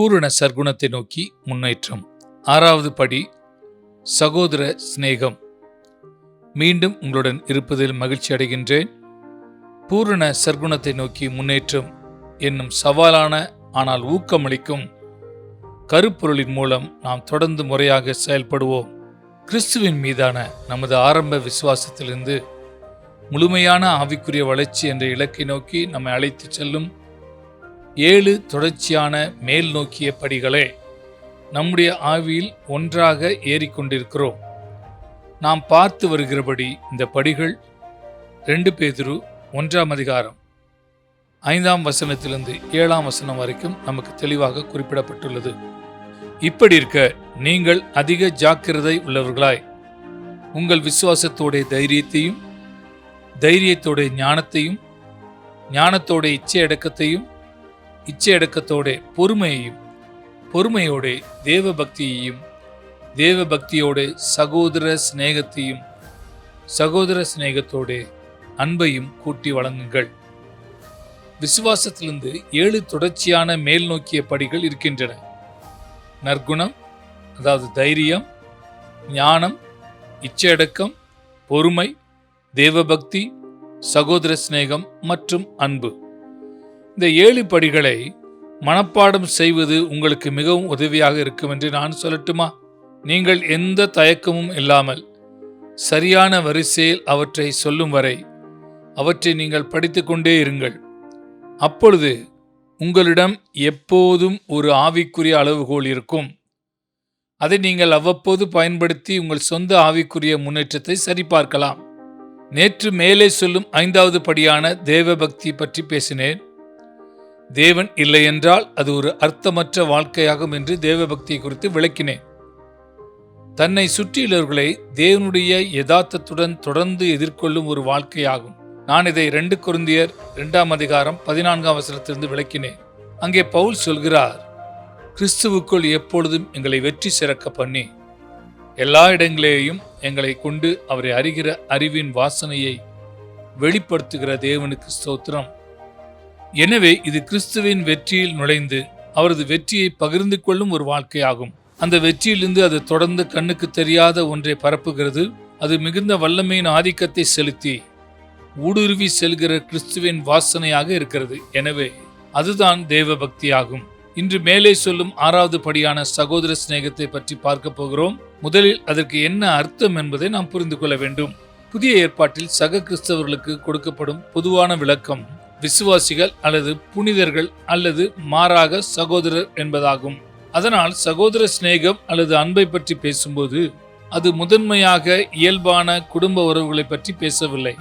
பூரண சர்க்குணத்தை நோக்கி முன்னேற்றம். ஆறாவது படி சகோதர சிநேகம். மீண்டும் உங்களுடன் இருப்பதில் மகிழ்ச்சி அடைகின்றேன். பூரண சர்க்குணத்தை நோக்கி முன்னேற்றம் என்னும் சவாலான ஆனால் ஊக்கமளிக்கும் கருப்பொருளின் மூலம் நாம் தொடர்ந்து முறையாக செயல்படுவோம். கிறிஸ்துவின் மீதான நமது ஆரம்ப விசுவாசத்திலிருந்து முழுமையான ஆவிக்குரிய வளர்ச்சி என்ற இலக்கை நோக்கி நம்மை அழைத்துச் செல்லும் ஏழு தொடர்ச்சியான மேல் நோக்கிய படிகளே நம்முடைய ஆவியில் ஒன்றாக ஏறிக்கொண்டிருக்கிறோம். நாம் பார்த்து வருகிறபடி இந்த படிகள் ரெண்டு பேதுரு ஒன்றாம் அதிகாரம் ஐந்தாம் வசனத்திலிருந்து ஏழாம் வசனம் வரைக்கும் நமக்கு தெளிவாக குறிப்பிடப்பட்டுள்ளது. இப்படி இருக்க நீங்கள் அதிக ஜாக்கிரதை உள்ளவர்களாய் உங்கள் விசுவாசத்தோடைய தைரியத்தையும் தைரியத்தோடைய ஞானத்தையும் ஞானத்தோடைய இச்சை அடக்கத்தையும் இச்சையடக்கத்தோட பொறுமையையும் பொறுமையோட தேவ பக்தியையும் தேவ பக்தியோட சகோதர சிநேகத்தையும் சகோதர சிநேகத்தோட அன்பையும் கூட்டி வழங்குங்கள். விசுவாசத்திலிருந்து ஏழு தொடர்ச்சியான மேல் நோக்கிய படிகள் இருக்கின்றன. நற்குணம் அதாவது தைரியம் ஞானம் இச்சையடக்கம் பொறுமை தேவபக்தி சகோதர சிநேகம் மற்றும் அன்பு. இந்த ஏழு படிகளை மனப்பாடம் செய்வது உங்களுக்கு மிகவும் உதவியாக இருக்கும் என்று நான் சொல்லட்டுமா? நீங்கள் எந்த தயக்கமும் இல்லாமல் சரியான வரிசையில் அவற்றை சொல்லும் வரை அவற்றை நீங்கள் படித்துக்கொண்டே இருங்கள். அப்பொழுது உங்களிடம் எப்போதும் ஒரு ஆவிக்குரிய அளவுகோல் இருக்கும். அதை நீங்கள் அவ்வப்போது பயன்படுத்தி உங்கள் சொந்த ஆவிக்குரிய முன்னேற்றத்தை சரிபார்க்கலாம். நேற்று மேலே சொல்லும் ஐந்தாவது படியான தேவபக்தி பற்றி பேசினேன். தேவன் இல்லை என்றால் அது ஒரு அர்த்தமற்ற வாழ்க்கையாகும் என்று தேவபக்தியை குறித்து விளக்கினேன். தன்னை சுற்றியுள்ளவர்களை தேவனுடைய யதார்த்தத்துடன் தொடர்ந்து எதிர்கொள்ளும் ஒரு வாழ்க்கையாகும். நான் இதை ரெண்டு குருந்தியர் இரண்டாம் அதிகாரம் பதினான்காம் வசனத்திலிருந்து விளக்கினேன். அங்கே பவுல் சொல்கிறார் கிறிஸ்துவுக்குள் எப்பொழுதும் எங்களை வெற்றி சிறக்க பண்ணி எல்லா இடங்களிலேயும் எங்களை கொண்டு அவரை அறிகிற அறிவின் வாசனையை வெளிப்படுத்துகிற தேவனுக்கு ஸ்தோத்திரம். எனவே இது கிறிஸ்துவின் வெற்றியில் நுழைந்து அவரது வெற்றியை பகிர்ந்து கொள்ளும் ஒரு வாழ்க்கையாகும். அந்த வெற்றியிலிருந்து அது தொடர்ந்து கண்ணுக்கு தெரியாத ஒன்றை பரப்புகிறது. அது மிகுந்த வல்லமையின் ஆதிக்கத்தை செலுத்தி ஊடுருவி செல்கிற கிறிஸ்துவின் வாசனையாக இருக்கிறது. எனவே அதுதான் தேவ பக்தியாகும் இன்று மேலே சொல்லும் ஆறாவது படியான சகோதர சிநேகத்தை பற்றி பார்க்க போகிறோம். முதலில் அதற்கு என்ன அர்த்தம் என்பதை நாம் புரிந்து கொள்ள வேண்டும். புதிய ஏற்பாட்டில் சக கிறிஸ்தவர்களுக்கு கொடுக்கப்படும் பொதுவான விளக்கம். விசுவாசிகள் அல்லது புனிதர்கள் அல்லது மாறாக சகோதரர் என்பதாகும். அதனால் சகோதர சிநேகம் அல்லது அன்பை பற்றி பேசும்போது அது முதன்மையாக இயல்பான குடும்ப உறவுகளை பற்றி பேசவில்லை.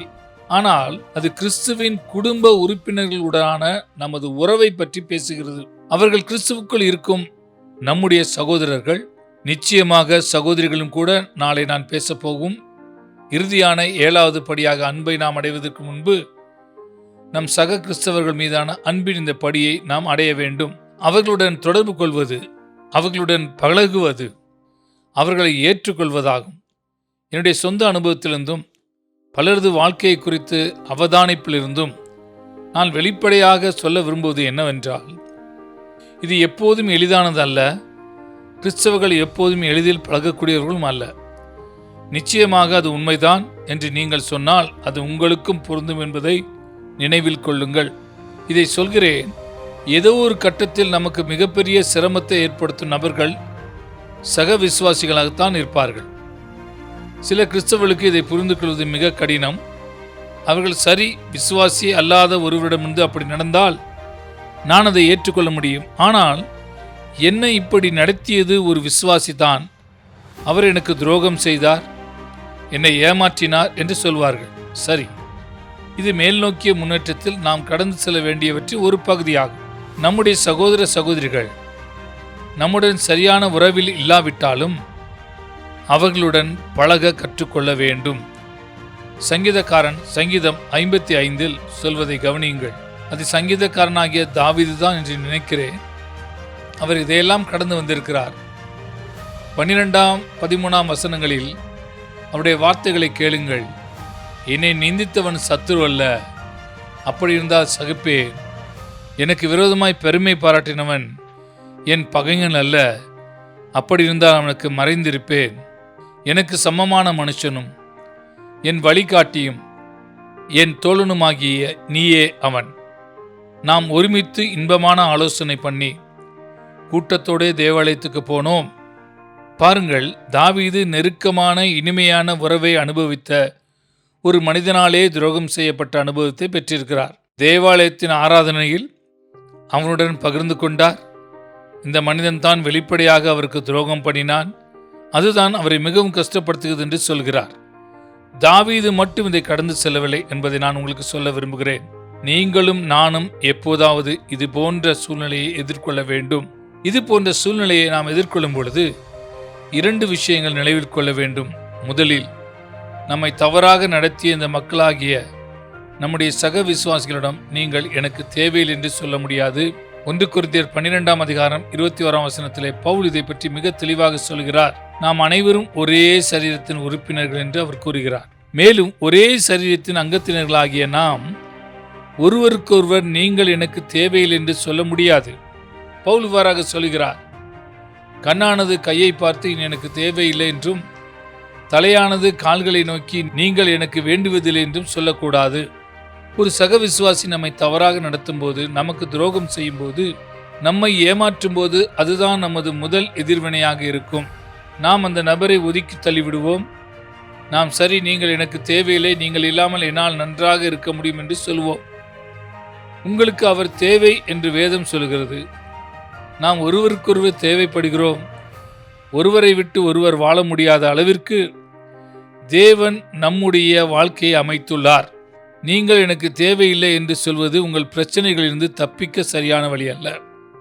ஆனால் அது கிறிஸ்துவின் குடும்ப உறுப்பினர்களுடனான நமது உறவை பற்றி பேசுகிறது. அவர்கள் கிறிஸ்துவுக்குள் இருக்கும் நம்முடைய சகோதரர்கள் நிச்சயமாக சகோதரிகளும் கூட நாளை நான் பேசப்போகும். இறுதியான ஏழாவது படியாக அன்பை நாம் அடைவதற்கு முன்பு நம் சக கிறிஸ்தவர்கள் மீதான அன்பின் இந்த படியை நாம் அடைய வேண்டும். அவர்களுடன் தொடர்பு கொள்வது அவர்களுடன் பழகுவது அவர்களை ஏற்றுக்கொள்வதாகும். என்னுடைய சொந்த அனுபவத்திலிருந்தும் பலரது வாழ்க்கையை குறித்து அவதானிப்பிலிருந்தும் நான் வெளிப்படையாக சொல்ல விரும்புவது என்னவென்றால் இது எப்போதும் எளிதானது அல்ல கிறிஸ்தவர்கள் எப்போதும் எளிதில் பழகக்கூடியவர்களும் அல்ல. நிச்சயமாக அது உண்மைதான் என்று நீங்கள் சொன்னால் அது உங்களுக்கும் பொருந்தும் என்பதை நினைவில் கொள்ளுங்கள். இதை சொல்கிறேன். ஏதோ ஒரு கட்டத்தில் நமக்கு மிகப்பெரிய சிரமத்தை ஏற்படுத்தும் நபர்கள் சக விசுவாசிகளாகத்தான் இருப்பார்கள். சில கிறிஸ்தவர்களுக்கு இதை புரிந்து கொள்வது மிக கடினம். அவர்கள் சரி விசுவாசி அல்லாத ஒருவரிடமிருந்து அப்படி நடந்தால் நான் அதை ஏற்றுக்கொள்ள முடியும். ஆனால் என்னை இப்படி நடத்தியது ஒரு விசுவாசி தான். அவர் எனக்கு துரோகம் செய்தார். என்னை ஏமாற்றினார் என்று சொல்வார்கள். சரி. இது மேல் நோக்கிய முன்னேற்றத்தில் நாம் கடந்து செல்ல வேண்டியவற்றில் ஒரு பகுதியாகும். நம்முடைய சகோதர சகோதரிகள் நம்முடன் சரியான உறவில் இல்லாவிட்டாலும் அவர்களுடன் பழக கற்றுக்கொள்ள வேண்டும். சங்கீதக்காரன் சங்கீதம் ஐம்பத்தி ஐந்தில் சொல்வதை கவனியுங்கள். அது சங்கீதக்காரனாகிய தாவிது தான் என்று நினைக்கிறேன். அவர் இதையெல்லாம் கடந்து வந்திருக்கிறார். பன்னிரெண்டாம் பதிமூணாம் வசனங்களில் அவருடைய வார்த்தைகளை கேளுங்கள். என்னை நிந்தித்தவன் சத்துரு அல்ல. அப்படி இருந்தால் சகிப்பே. எனக்கு விரோதமாய் பெருமை பாராட்டினவன் என் பகைஞன் அல்ல. அப்படி இருந்தால் அவனுக்கு மறைந்திருப்பேன். எனக்கு சமமான மனுஷனும் என் வழிகாட்டியும் என் தோழனுமாகிய நீயே அவன். நாம் ஒருமித்து இன்பமான ஆலோசனை பண்ணி கூட்டத்தோடே தேவாலயத்துக்கு போனோம். பாருங்கள் தாவீது நெருக்கமான இனிமையான உறவை அனுபவித்த ஒரு மனிதனாலே துரோகம் செய்யப்பட்ட அனுபவத்தை பெற்றிருக்கிறார். தேவாலயத்தின் ஆராதனையில் அவனுடன் பகிர்ந்து கொண்டார். இந்த மனிதன் தான் வெளிப்படையாக அவருக்கு துரோகம் பண்ணினான். அதுதான் அவரை மிகவும் கஷ்டப்படுத்துகிறது என்று சொல்கிறார். தாவீது மட்டும் இதை கடந்து செல்லவில்லை என்பதை நான் உங்களுக்கு சொல்ல விரும்புகிறேன். நீங்களும் நானும் எப்போதாவது இது போன்ற சூழ்நிலையை எதிர்கொள்ள வேண்டும். இது போன்ற சூழ்நிலையை நாம் எதிர்கொள்ளும் பொழுது இரண்டு விஷயங்கள் நினைவில் கொள்ள வேண்டும். முதலில் நம்மை தவறாக நடத்திய இந்த மக்களாகிய நம்முடைய சக விசுவாசிகளிடம் நீங்கள் எனக்கு தேவையில்லை என்று சொல்ல முடியாது. ஒன்று குருந்தியர் பன்னிரெண்டாம் அதிகாரம் இருபத்தி ஓராம் வசனத்திலே பவுல் இதை பற்றி மிக தெளிவாக சொல்கிறார். நாம் அனைவரும் ஒரே சரீரத்தின் உறுப்பினர்கள் என்று அவர் கூறுகிறார். மேலும் ஒரே சரீரத்தின் அங்கத்தினர்களாகிய நாம் ஒருவருக்கொருவர் நீங்கள் எனக்கு தேவையில்லை என்று சொல்ல முடியாது. பவுல் இவ்வாறாக சொல்கிறார். கண்ணானது கையை பார்த்து எனக்கு தேவையில்லை என்றும் தலையானது கால்களை நோக்கி நீங்கள் எனக்கு வேண்டுவதில்லை என்றும் சொல்லக்கூடாது. ஒரு சக விசுவாசி நம்மை தவறாக நடத்தும் போது நமக்கு துரோகம் செய்யும்போது நம்மை ஏமாற்றும் போது அதுதான் நமது முதல் எதிர்வினையாக இருக்கும். நாம் அந்த நபரை ஒதுக்கி தள்ளிவிடுவோம். நாம் சரி நீங்கள் எனக்கு தேவையில்லை நீங்கள் இல்லாமல் என்னால் நன்றாக இருக்க முடியும் என்று சொல்வோம். உங்களுக்கு அவர் தேவை என்று வேதம் சொல்கிறது. நாம் ஒருவருக்கொருவர் தேவைப்படுகிறோம். ஒருவரை விட்டு ஒருவர் வாழ முடியாத அளவிற்கு தேவன் நம்முடைய வாழ்க்கையை அமைத்துள்ளார். நீங்கள் எனக்கு தேவையில்லை என்று சொல்வது உங்கள் பிரச்சனைகளிலிருந்து தப்பிக்க சரியான வழி அல்ல.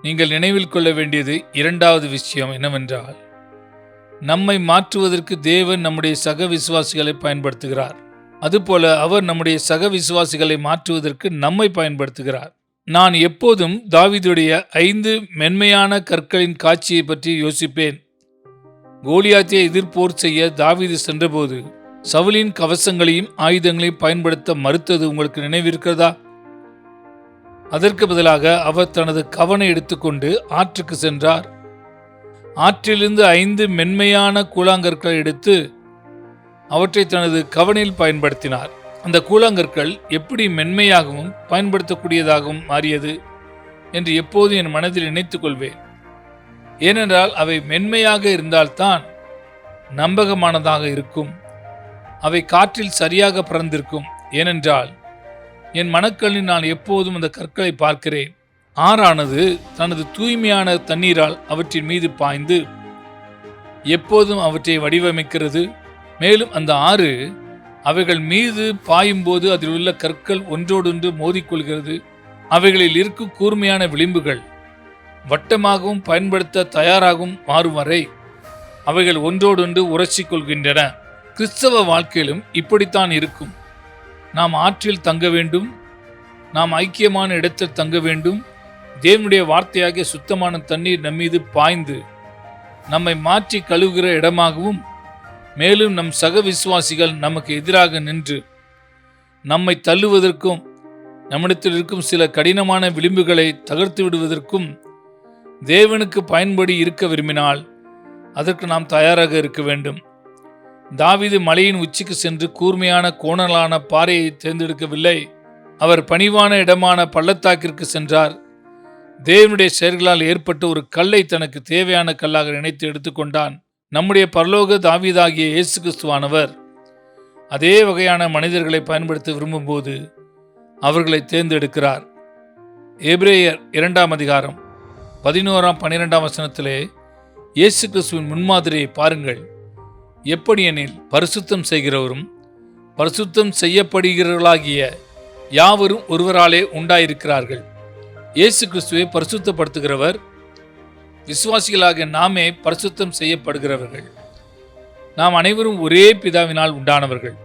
நீங்கள் நினைவில் கொள்ள வேண்டியது இரண்டாவது விஷயம் என்னவென்றால் நம்மை மாற்றுவதற்கு தேவன் நம்முடைய சக விசுவாசிகளை பயன்படுத்துகிறார். அதுபோல அவர் நம்முடைய சக விசுவாசிகளை மாற்றுவதற்கு நம்மை பயன்படுத்துகிறார். நான் எப்போதும் தாவிதுடைய ஐந்து மென்மையான கற்களின் காட்சியை பற்றி யோசிப்பேன். கோலியாத்தியை எதிர்ப்போர் செய்ய தாவீது சென்றபோது சவுலின் கவசங்களையும் ஆயுதங்களையும் பயன்படுத்த மறுத்தது உங்களுக்கு நினைவிருக்கிறதா? அதற்கு பதிலாக அவர் தனது கவனை எடுத்துக்கொண்டு ஆற்றுக்கு சென்றார். ஆற்றிலிருந்து ஐந்து மென்மையான கூழாங்கற்களை எடுத்து அவற்றை தனது கவனில் பயன்படுத்தினார். அந்த கூழாங்கற்கள் எப்படி மென்மையாகவும் பயன்படுத்தக்கூடியதாகவும் மாறியது என்று எப்போது என் மனதில் நினைத்துக் கொள்வேன். ஏனென்றால் அவை மென்மையாக இருந்தால்தான் நம்பகமானதாக இருக்கும். அவை காற்றில் சரியாக பறந்திருக்கும். ஏனென்றால் என் மனக்கல்லில் நான் எப்போதும் அந்த கற்களை பார்க்கிறேன். ஆறானது தனது தூய்மையான தண்ணீரால் அவற்றின் மீது பாய்ந்து எப்போதும் அவற்றை வடிவமைக்கிறது. மேலும் அந்த ஆறு அவைகள் மீது பாயும்போது அதில் உள்ள கற்கள் ஒன்றோடொன்று மோதிக்கொள்கிறது. அவைகளில் இருக்கும் கூர்மையான விளிம்புகள் வட்டமாகவும் பயன்படுத்த தயாராகவும் மாறும் வரை அவைகள் ஒன்றோடொன்று உரசிக்கொள்கின்றன. கிறிஸ்தவ வாழ்க்கையிலும் இப்படித்தான் இருக்கும். நாம் ஆற்றில் தங்க வேண்டும் நாம் ஐக்கியமான இடத்தில் தங்க வேண்டும் தேவனுடைய வார்த்தையாகிய சுத்தமான தண்ணீர் நம்மீது பாய்ந்து நம்மை மாற்றி கழுவுகிற இடமாகவும் மேலும் நம் சக விசுவாசிகள் நமக்கு எதிராக நின்று நம்மை தள்ளுவதற்கும் நம்மிடத்தில் இருக்கும் சில கடினமான விளிம்புகளை தகர்த்து விடுவதற்கும் தேவனுக்கு பயன்படி இருக்க விரும்பினால் அதற்கு நாம் தயாராக இருக்க வேண்டும். தாவீது மலையின் உச்சிக்கு சென்று கூர்மையான கோணலான பாறையை தேர்ந்தெடுக்கவில்லை. அவர் பணிவான இடமான பள்ளத்தாக்கிற்கு சென்றார். தேவனுடைய செயல்களால் ஏற்பட்ட ஒரு கல்லை தனக்கு தேவையான கல்லாக நினைத்து எடுத்துக்கொண்டான். நம்முடைய பரலோக தாவீதாகிய இயேசு கிறிஸ்துவானவர். அதே வகையான மனிதர்களை பயன்படுத்த விரும்பும்போது அவர்களை தேர்ந்தெடுக்கிறார். எப்ரேயர் இரண்டாம் அதிகாரம் பதினோராம் பன்னிரெண்டாம் வசனத்திலே இயேசு கிறிஸ்துவின் முன்மாதிரியை பாருங்கள். எப்படி எனில் பரிசுத்தம் செய்கிறவரும் பரிசுத்தம் செய்யப்படுகிறவர்களாகிய யாவரும் ஒருவராலே உண்டாயிருக்கிறார்கள். இயேசு கிறிஸ்துவை பரிசுத்தப்படுத்துகிறவர் விசுவாசிகளாக நாமே பரிசுத்தம் செய்யப்படுகிறவர்கள். நாம் அனைவரும் ஒரே பிதாவினால் உண்டானவர்கள்.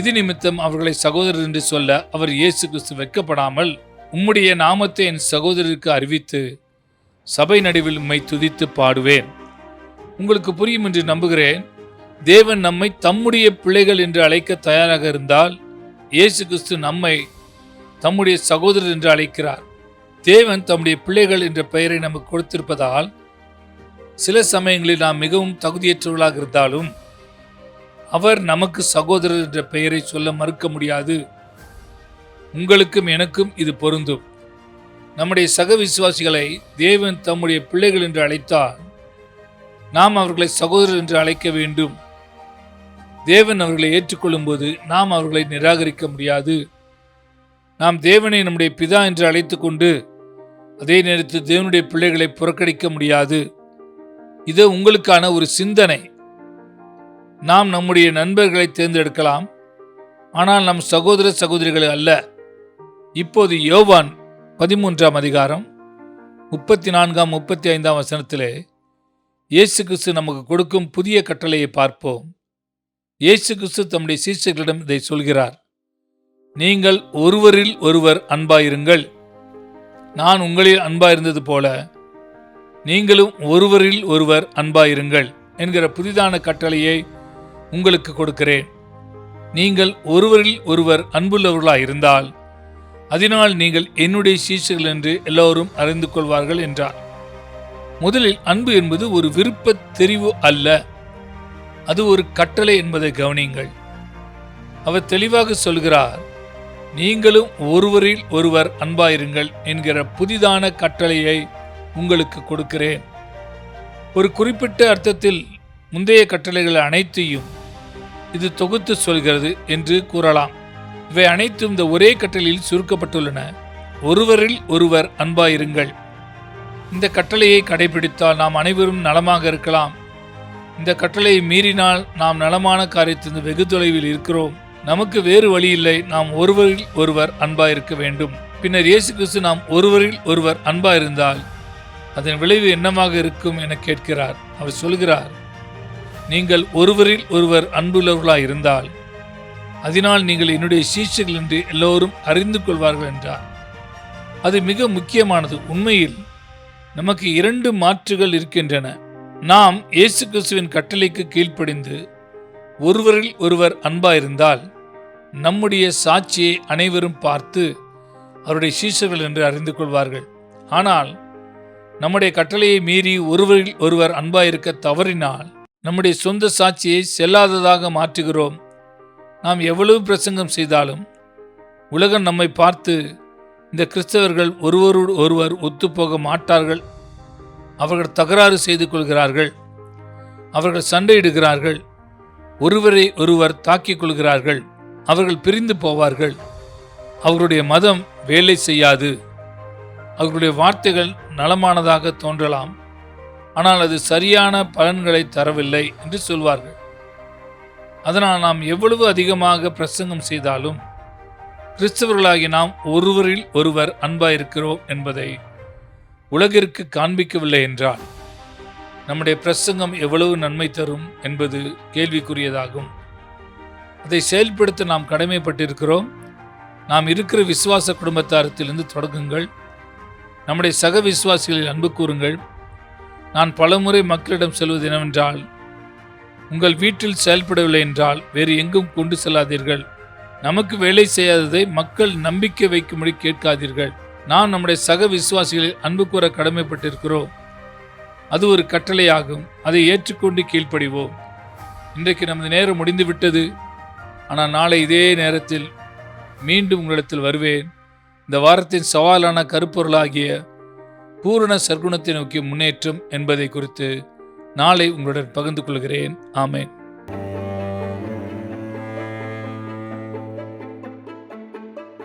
இது நிமித்தம் அவர்களை சகோதரர் என்று சொல்ல அவர் இயேசு கிறிஸ்து வெக்கப்படாமல் உம்முடைய நாமத்தை என் சகோதரருக்கு அறிவித்து சபை நடுவில் உம்மை துதித்து பாடுவேன். உங்களுக்கு புரியும் என்று நம்புகிறேன். தேவன் நம்மை தம்முடைய பிள்ளைகள் என்று அழைக்க தயாராக இருந்தால் இயேசு கிறிஸ்து நம்மை தம்முடைய சகோதரர் என்று அழைக்கிறார். தேவன் தம்முடைய பிள்ளைகள் என்ற பெயரை நமக்கு கொடுத்திருப்பதால் சில சமயங்களில் நாம் மிகவும் தகுதியற்றவர்களாக இருந்தாலும் அவர் நமக்கு சகோதரர் என்ற பெயரை சொல்ல மறுக்க முடியாது. உங்களுக்கும் எனக்கும் இது பொருந்தும். நம்முடைய சக விசுவாசிகளை தேவன் தம்முடைய பிள்ளைகள் என்று அழைத்தால் நாம் அவர்களை சகோதரர் என்று அழைக்க வேண்டும். தேவன் அவர்களை ஏற்றுக்கொள்ளும் போது நாம் அவர்களை நிராகரிக்க முடியாது. நாம் தேவனை நம்முடைய பிதா என்று அழைத்துக்கொண்டு அதே நேரத்தில் தேவனுடைய பிள்ளைகளை புறக்கணிக்க முடியாது. இது உங்களுக்கான ஒரு சிந்தனை. நாம் நம்முடைய நண்பர்களை தேர்ந்தெடுக்கலாம். ஆனால் நம் சகோதர சகோதரிகள் அல்ல. இப்போது யோவான் பதிமூன்றாம் அதிகாரம் முப்பத்தி நான்காம் முப்பத்தி ஐந்தாம் வசனத்திலே இயேசு கிறிஸ்து நமக்கு கொடுக்கும் புதிய கட்டளையை பார்ப்போம். இயேசு கிறிஸ்து தம்முடைய சீசர்களிடம் இதை சொல்கிறார். நீங்கள் ஒருவரில் ஒருவர் அன்பாயிருங்கள். நான் உங்களில் அன்பாயிருந்தது போல நீங்களும் ஒருவரில் ஒருவர் அன்பாயிருங்கள் என்கிற புதிதான கட்டளையை உங்களுக்கு கொடுக்கிறேன். நீங்கள் ஒருவரில் ஒருவர் அன்புள்ளவர்களாக இருந்தால் அதனால் நீங்கள் என்னுடைய சீசர்கள் என்று எல்லோரும் அறிந்து கொள்வார்கள் என்றார். முதலில் அன்பு என்பது ஒரு விருப்ப தெரிவு அல்ல. அது ஒரு கட்டளை என்பதை கவனியுங்கள். அவர் தெளிவாக சொல்கிறார் நீங்களும் ஒருவரில் ஒருவர் அன்பாயிருங்கள் என்கிற புதிதான கட்டளையை உங்களுக்கு கொடுக்கிறேன். ஒரு குறிப்பிட்ட அர்த்தத்தில் முந்தைய கட்டளைகள் அனைத்தையும் இது தொகுத்து சொல்கிறது என்று கூறலாம். இவை அனைத்தும் இந்த ஒரே கட்டளையில் சுருக்கப்பட்டுள்ளன. ஒருவரில் ஒருவர் அன்பாயிருங்கள். இந்த கட்டளையை கடைபிடித்தால் நாம் அனைவரும் நலமாக இருக்கலாம். இந்த கட்டளையை மீறினால் நாம் நலமான காரியத்திலிருந்து வெகு தொலைவில் இருக்கிறோம். நமக்கு வேறு வழி இல்லை. நாம் ஒருவரில் ஒருவர் அன்பாயிருக்க வேண்டும். பின்னர் இயேசு கிறிஸ்து நாம் ஒருவரில் ஒருவர் அன்பாயிருந்தால் அதன் விளைவு என்னவாக இருக்கும் என கேட்கிறார். அவர் சொல்கிறார் நீங்கள் ஒருவரில் ஒருவர் அன்புள்ளவர்களாய் இருந்தால் அதனால் நீங்கள் என்னுடைய சீஷர்கள் என்று எல்லோரும் அறிந்து கொள்வார்கள் என்றார். அது மிக முக்கியமானது. உண்மையில் நமக்கு இரண்டு மாற்றுகள் இருக்கின்றன. நாம் இயேசு கிறிஸ்துவின் கட்டளைக்கு கீழ்ப்படிந்து ஒருவரில் ஒருவர் அன்பாயிருந்தால் நம்முடைய சாட்சியை அனைவரும் பார்த்து அவருடைய சீசர்கள் என்று அறிந்து கொள்வார்கள். ஆனால் நம்முடைய கட்டளையை மீறி ஒருவரில் ஒருவர் அன்பாயிருக்க தவறினால் நம்முடைய சொந்த சாட்சியை செல்லாததாக மாற்றுகிறோம். நாம் எவ்வளவு பிரசங்கம் செய்தாலும் உலகம் நம்மை பார்த்து இந்த கிறிஸ்தவர்கள் ஒருவரோடு ஒருவர் ஒத்துப்போக மாட்டார்கள். அவர்கள் தகராறு செய்து கொள்கிறார்கள். அவர்கள் சண்டையிடுகிறார்கள். ஒருவரை ஒருவர் தாக்கிக் கொள்கிறார்கள். அவர்கள் பிரிந்து போவார்கள். அவர்களுடைய மதம் வேலை செய்யாது. அவர்களுடைய வார்த்தைகள் நலமானதாக தோன்றலாம். ஆனால் அது சரியான பலன்களை தரவில்லை என்று சொல்வார்கள். அதனால் நாம் எவ்வளவு அதிகமாக பிரசங்கம் செய்தாலும் கிறிஸ்தவர்களாகி நாம் ஒருவரில் ஒருவர் அன்பாயிருக்கிறோம் என்பதை உலகிற்கு காண்பிக்கவில்லை என்றால் நம்முடைய பிரசங்கம் எவ்வளவு நன்மை தரும் என்பது கேள்விக்குரியதாகும். அதை செயல்படுத்த நாம் கடமைப்பட்டிருக்கிறோம். நாம் இருக்கிற விசுவாச குடும்பத்தாரத்திலிருந்து தொடங்குங்கள். நம்முடைய சக விசுவாசிகளில் அன்பு கூறுங்கள். நான் பலமுறை மக்களிடம் செல்வது என்னவென்றால் உங்கள் வீட்டில் செயல்படவில்லை என்றால் வேறு எங்கும் கொண்டு செல்லாதீர்கள். நமக்கு வேலை செய்யாததை மக்கள் நம்பிக்கை வைக்கும்படி கேட்காதீர்கள். நாம் நம்முடைய சக விசுவாசிகளில் அன்பு கூற கடமைப்பட்டிருக்கிறோம். அது ஒரு கட்டளையாகும். அதை ஏற்றுக்கொண்டு கீழ்ப்படிவோம். இன்றைக்கு நமது நேரம் முடிந்து விட்டது ஆனால் நாளை இதே நேரத்தில் மீண்டும் உங்களிடத்தில் வருவேன். இந்த வாரத்தின் சவாலான கருப்பொருளாகிய பூரண சர்க்குணத்தை நோக்கிய முன்னேற்றம் என்பதை குறித்து நாளை உங்களுடன் பகிர்ந்து கொள்கிறேன். ஆமேன்.